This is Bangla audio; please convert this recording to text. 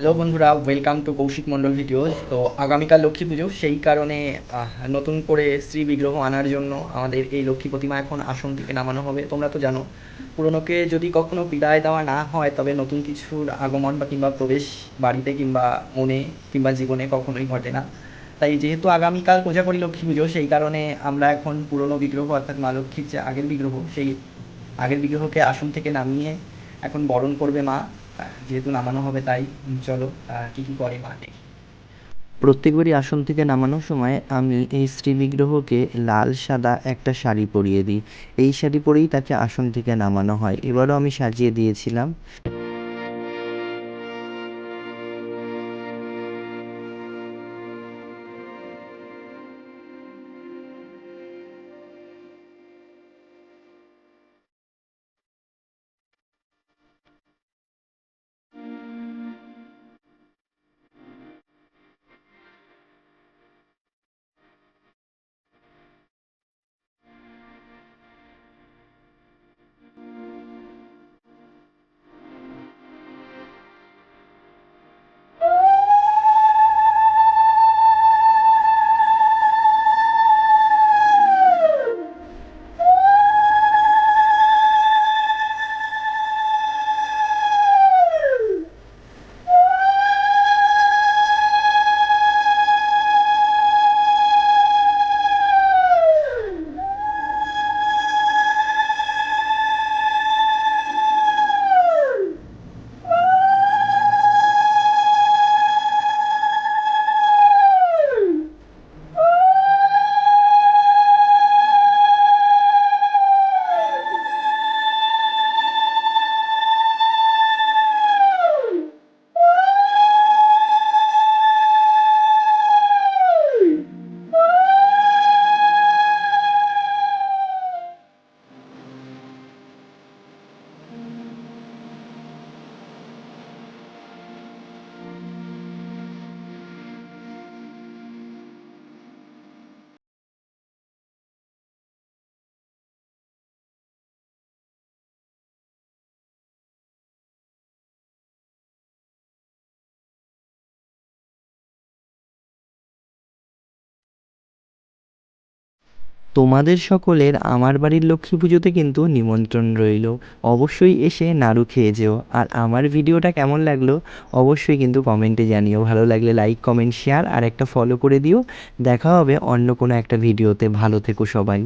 হ্যালো বন্ধুরা welcome to Koushik Mondal videos তো আগামীকাল লক্ষ্মী পুজো, সেই কারণে নতুন করে শ্রী বিগ্রহ আনার জন্য আমাদের এই লক্ষ্মী প্রতিমা এখন আসন থেকে নামানো হবে। তোমরা তো জানো, পুরনোকে যদি কখনো বিদায় দেওয়া না হয়, তবে নতুন কিছুর আগমন বা কিংবা প্রবেশ বাড়িতে কিংবা মনে কিংবা জীবনে কখনোই ঘটে না। তাই যেহেতু আগামীকাল কোজাগরী লক্ষ্মী পুজো, সেই কারণে আমরা এখন পুরনো বিগ্রহ, অর্থাৎ মা লক্ষ্মীর যে আগের বিগ্রহ, সেই আগের বিগ্রহকে আসন থেকে নামিয়ে এখন বরণ করবে মা। যেহেতু নামানো হবে তাই, চলো কি কি করে মা দেখি প্রত্যেকবারই আসন থেকে নামানোর সময় আমি এই শ্রী বিগ্রহকে লাল, সাদা একটা শাড়ি পরিয়ে দিই। এই শাড়ি পরেই তাকে আসন থেকে নামানো হয়। এবারও আমি সাজিয়ে দিয়েছিলাম। তোমাদের সকলের আমার বাড়ির লক্ষ্মী পুজোতে কিন্তু নিমন্ত্রণ রইল। অবশ্যই এসে নাড়ু খেয়ে যেও। আর আমার ভিডিওটা কেমন লাগল অবশ্যই কিন্তু কমেন্টে জানিও। ভালো লাগলে লাইক কমেন্ট শেয়ার আর একটা ফলো করে দিও। দেখা হবে অন্য কোনো একটা ভিডিওতে। ভালো থেকো সবাই।